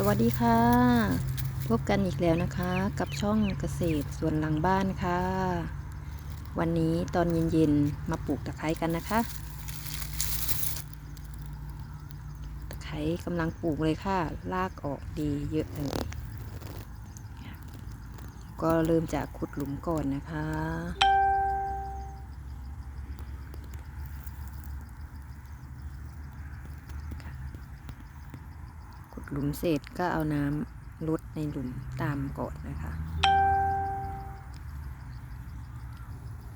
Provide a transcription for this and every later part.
สวัสดีค่ะ พบกันอีกแล้วนะคะ กับช่องเกษตรส่วนหลังบ้านค่ะ วันนี้ตอนเย็นๆ มาปลูกตะไคร้กันนะคะ ตะไคร้กำลังปลูกเลยค่ะรากออกดีเยอะเลย ก็เริ่มจากขุดหลุมก่อนนะคะ ขุด หลุมเสร็จก็เอาน้ำลดในหลุมตามก่อนะคะ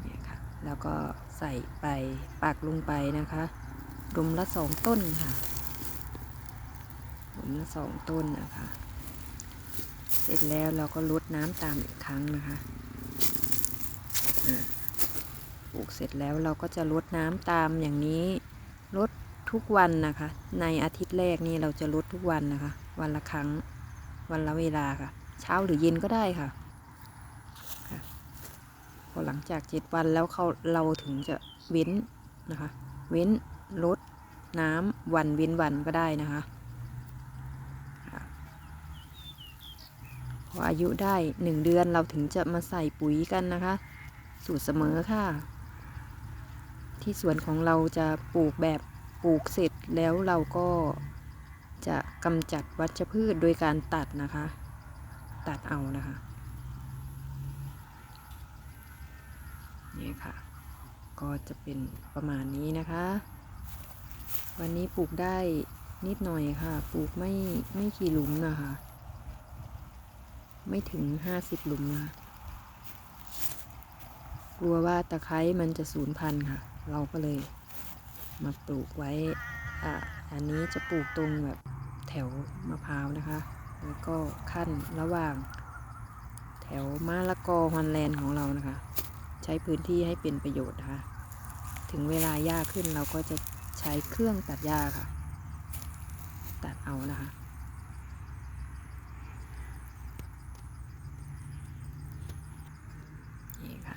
เนี่ยค่ะแล้วก็ใส่ไปปักลงไปนะคะหลุมละสองต้นค่ะหลุมละสองต้นนะคะ เสร็จแล้วเราก็ลดน้ำตามอีกครั้งนะคะปลูกเสร็จแล้วเราก็จะลดน้ำตามอย่างนี้ลด ทุกวันนะคะ ในอาทิตย์แรกนี่เราจะลดทุกวันนะคะ วันละครั้ง วันละเวลาค่ะ เช้าหรือเย็นก็ได้ค่ะคะพอหลังจากเจ็ดวันแล้วเขาเราถึงจะเว้นนะคะ เว้นลดน้ำวันเว้นวันก็ได้นะคะพออายุได้หนึ่งเดือนเราถึงจะมาใส่ปุ๋ยกันนะคะ สูตรเสมอค่ะ ที่สวนของเราจะปลูกแบบ ปลูกเสร็จแล้วเราก็จะกำจัดวัชพืชโดยการตัดนะคะ ตัดเอานะคะนี่ค่ะ ก็จะเป็นประมาณนี้นะคะ วันนี้ปลูกได้นิดหน่อยค่ะ ปลูกไม่ไม่กี่หลุมนะคะ ไม่ถึงห้าสิบหลุมนะคะกลัวว่าตะไคร้มันจะสูญพันธุ์ค่ะ เราก็เลย มาปลูกไว้อ่าอันนี้จะปลูกตรงแบบแถวมะพร้าวนะคะ แล้วก็ขั้นระหว่าง แถวมะละกอฮอนแลนด์ของเรานะคะ ใช้พื้นที่ให้เป็นประโยชน์นะคะ ถึงเวลาหญ้าขึ้นเราก็จะใช้เครื่องตัดหญ้าค่ะ ตัดเอานะคะ นี่ค่ะ